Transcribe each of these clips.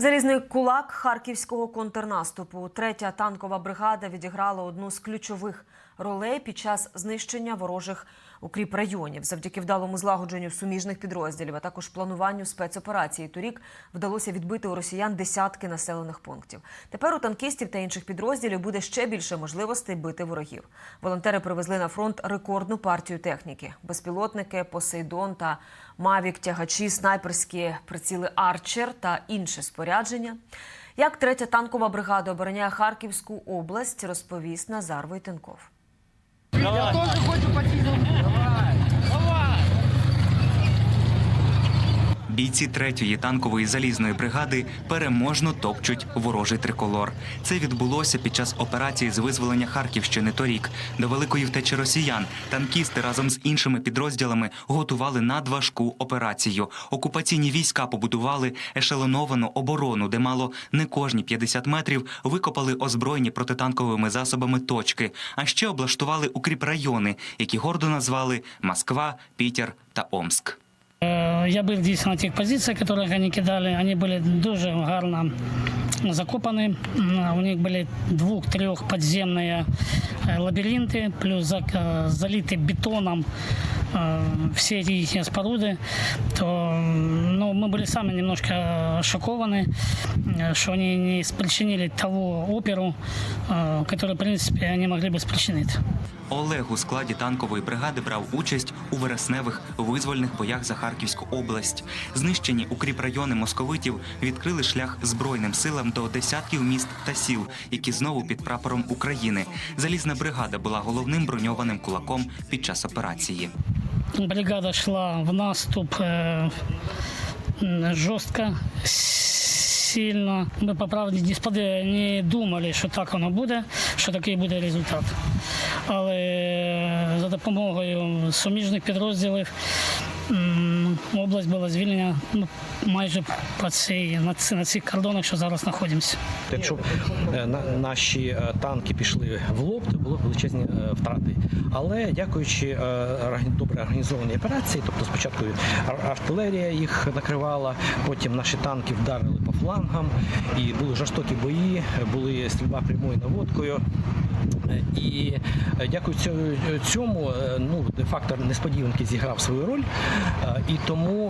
Залізний кулак харківського контрнаступу. Третя танкова бригада відіграла одну з ключових ролей під час знищення ворожих укріпрайонів. Завдяки вдалому злагодженню суміжних підрозділів, а також плануванню спецоперації. Торік вдалося відбити у росіян десятки населених пунктів. Тепер у танкістів та інших підрозділів буде ще більше можливостей бити ворогів. Волонтери привезли на фронт рекордну партію техніки: безпілотники, Посейдон та Мавік, тягачі, снайперські приціли Арчер та інше спорядження. Як третя танкова бригада обороняє Харківську область, розповість Назар Войтенков. Я тоже хочу почистить. Бійці третьої танкової залізної бригади переможно топчуть ворожий триколор. Це відбулося під час операції з визволення Харківщини торік. До великої втечі росіян танкісти разом з іншими підрозділами готували надважку операцію. Окупаційні війська побудували ешелоновану оборону, де мало не кожні 50 метрів викопали озброєні протитанковими засобами точки, а ще облаштували укріпрайони, які гордо назвали Москва, Пітер та Омск. Я був дійсно на тих позиціях, які вони кидали. Вони були дуже гарно закопані. У них були двох-трьох підземні е, лабіринти, плюс залиті бетоном е, всі эти їхні споруди. То ну, ми були самі немножко шоковані, е, що вони не спричинили того оперу, який, в принципі, вони могли б спричинити. Олег у складі танкової бригади брав участь у вересневих визвольних боях за Харківську область. Знищені укріпрайони московитів відкрили шлях збройним силам до десятків міст та сіл, які знову під прапором України. Залізна бригада була головним броньованим кулаком під час операції. Бригада йшла в наступ э, жорстко, сильно. Ми, по правді, діспади не думали, що так воно буде, що такий буде результат. Але за допомогою суміжних підрозділів область була звільнена ну, майже по цій, на, на цих кордонах, що зараз знаходимося. Якщо б е, на- наші е, танки пішли в лоб, то були б величезні е, втрати. Але дякуючи добре організованій операції, тобто спочатку артилерія їх накривала, потім наші танки вдарили по флангам, і були жорстокі бої, були стрільба прямою наводкою. І е, дякую цьому- е, ну де фактор несподіванки зіграв свою роль, е, і тому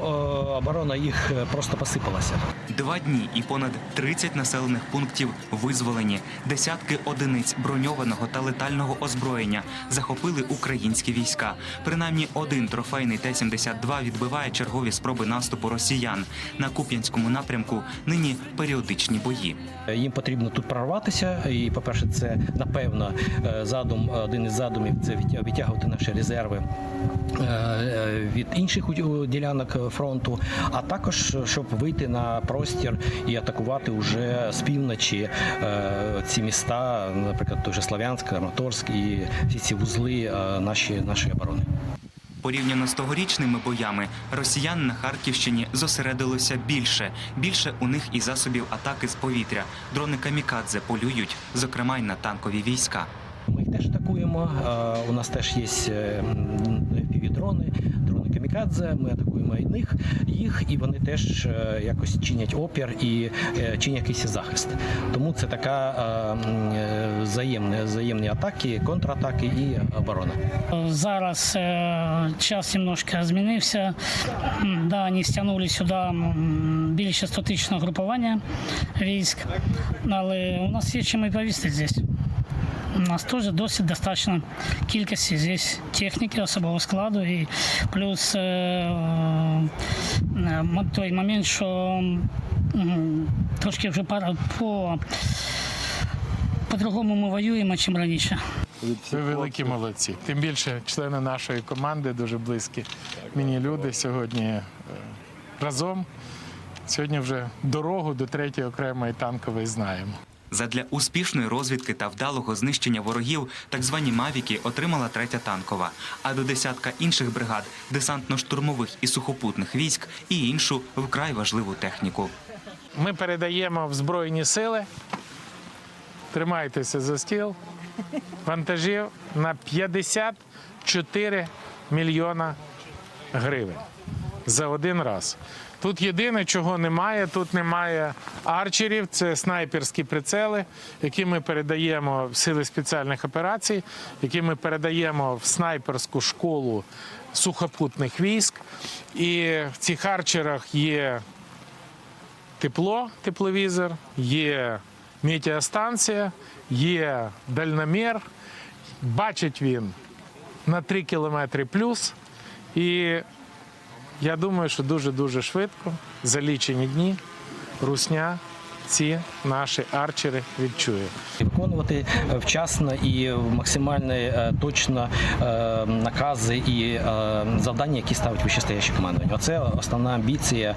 оборона їх просто посипалася. Два дні і понад 30 населених пунктів визволені. Десятки одиниць броньованого та летального озброєння захопили українські війська. Принаймні один трофейний Т-72 відбиває чергові спроби наступу росіян. На Куп'янському напрямку нині періодичні бої. Їм потрібно тут прорватися. І, по-перше, це напевно е, задум, один із задумів це відтя- відтягувати наші резерви е, е, від інших ділянок е, фронту, а також щоб вийти на простір і атакувати уже з півночі е, ці міста, наприклад, той же Славянськ, Краматорськ і всі ці вузли е, наші, нашої оборони. Порівняно з тогорічними боями, росіян на Харківщині зосередилося більше. Більше у них і засобів атаки з повітря. Дрони камікадзе полюють, зокрема й на танкові війська. Ми їх теж атакуємо. Е, У нас теж є півдрони. дрони камікадзе. Ми атакуємо і них, їх, і вони теж е, якось чинять опір і е, чинять якийсь захист. Тому це така е, взаємні, взаємні атаки, контратаки і оборона. Зараз час немножко змінився. Да, вони стягнули сюди більше 100 тисячного групування військ, але у нас є чим і повісти здесь. У нас теж досить достатньо кількості здесь техніки, особового складу і плюс е, е, той момент, що трошки вже пара- по, по-другому ми воюємо, ніж раніше. Ви великі молодці. Тим більше члени нашої команди дуже близькі. Мені люди сьогодні е, разом. Сьогодні вже дорогу до третьої окремої танкової знаємо. Задля успішної розвідки та вдалого знищення ворогів так звані мавіки отримала третя танкова, а до десятка інших бригад десантно-штурмових і сухопутних військ і іншу вкрай важливу техніку. Ми передаємо в Збройні сили. Тримайтеся за стіл. Вантажів на 54 мільйона гривень за один раз. Тут єдине, чого немає, тут немає арчерів, це снайперські прицели, які ми передаємо в сили спеціальних операцій, які ми передаємо в снайперську школу сухопутних військ. І в цих арчерах є тепло, тепловізор, є метеостанція, є дальномір. Бачить він на 3 кілометри плюс. І я думаю, що дуже-дуже швидко, за лічені дні, русня ці наші арчери відчує. Виконувати вчасно і максимально е, точно е, накази і е, завдання, які ставить вищестояще командування. Оце основна амбіція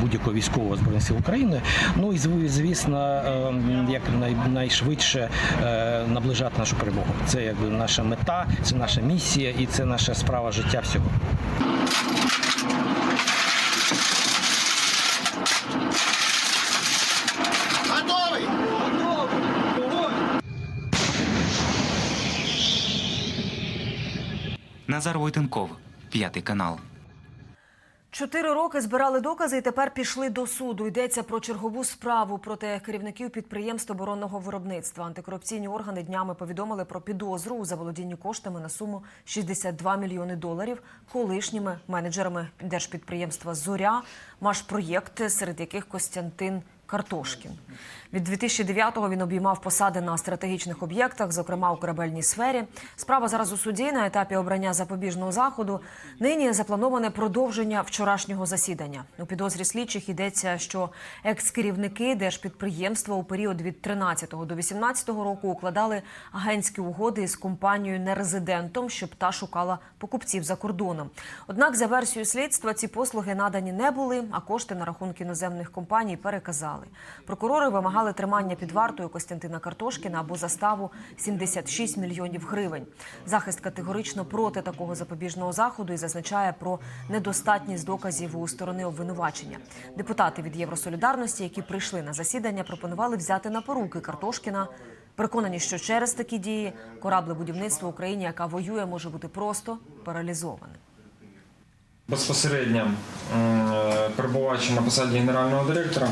будь-якого військового збройних сил України. Ну і звісно, як найшвидше наближати нашу перемогу. Це якби наша мета, це наша місія і це наша справа життя всього. Назар Войтенков, п'ятий канал. Чотири роки збирали докази і тепер пішли до суду. Йдеться про чергову справу проти керівників підприємств оборонного виробництва. Антикорупційні органи днями повідомили про підозру у заволодінні коштами на суму 62 мільйони доларів колишніми менеджерами держпідприємства Зоря, Машпроєкт, серед яких Костянтин Картошкін. Від 2009-го він обіймав посади на стратегічних об'єктах, зокрема у корабельній сфері. Справа зараз у суді на етапі обрання запобіжного заходу. Нині заплановане продовження вчорашнього засідання. У підозрі слідчих йдеться, що екс-керівники держпідприємства у період від 13 до 18 року укладали агентські угоди з компанією нерезидентом, щоб та шукала покупців за кордоном. Однак, за версією слідства, ці послуги надані не були, а кошти на рахунки іноземних компаній переказали. Прокурори вимагали тримання під вартою Костянтина Картошкіна або заставу 76 мільйонів гривень. Захист категорично проти такого запобіжного заходу і зазначає про недостатність доказів у сторони обвинувачення. Депутати від Євросолідарності, які прийшли на засідання, пропонували взяти на поруки Картошкіна. Переконані, що через такі дії кораблебудівництво в Україні, яка воює, може бути просто паралізованим. безпосередньо е, перебуваючи на посаді генерального директора,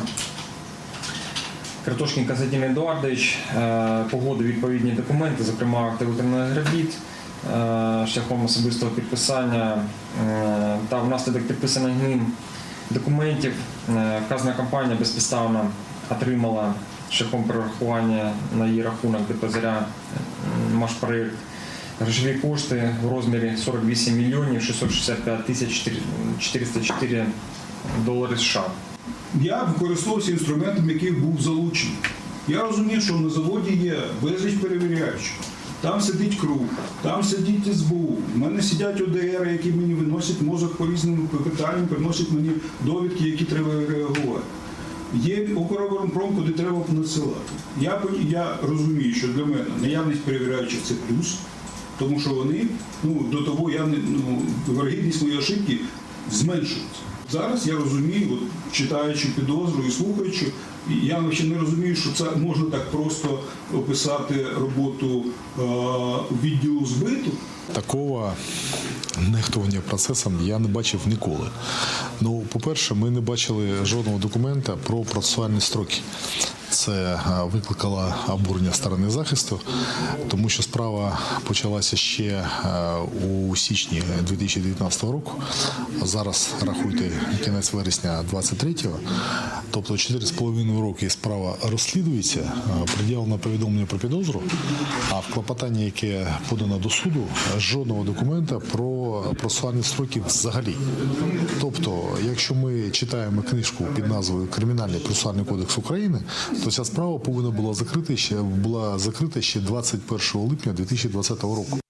Картошкін Константин Едуардович е, погодив відповідні документи, зокрема акти робіт, е, шляхом особистого підписання е, та внаслідок підписаних ним документів вказана компанія безпідставно отримала шляхом перерахування на її рахунок депозаря Машпроєкт грошові кошти в розмірі 48 мільйонів 665 тисяч 404 долари США. Я використовувався інструментом, який був залучений. Я розумів, що на заводі є безліч перевіряючих. Там сидить круг, там сидить СБУ. У мене сидять ОДР, які мені виносять мозок по різним питанням, приносять мені довідки, які треба реагувати. Є Укроборонпром, куди треба надсилати. Я, я розумію, що для мене наявність перевіряючих це плюс, тому що вони ну, до того я не ну, вергідність моєї ошибки зменшується. Зараз я розумію, от, читаючи підозру і слухаючи, я ще не розумію, що це можна так просто описати роботу е, відділу збиту. Такого нехтування процесом я не бачив ніколи. Ну, по-перше, ми не бачили жодного документа про процесуальні строки. Це е, викликало обурення сторони захисту, тому що справа почалася ще е, у січні 2019 року. Зараз рахуйте кінець вересня 23-го. Тобто 4,5 роки справа розслідується, е, пред'явлено повідомлення про підозру, а в клопотанні, яке подано до суду, жодного документа про процесуальні строки взагалі. Тобто, якщо ми читаємо книжку під назвою Кримінальний процесуальний кодекс України, то ця справа повинна була закрити ще була закрита ще 21 липня 2020 року.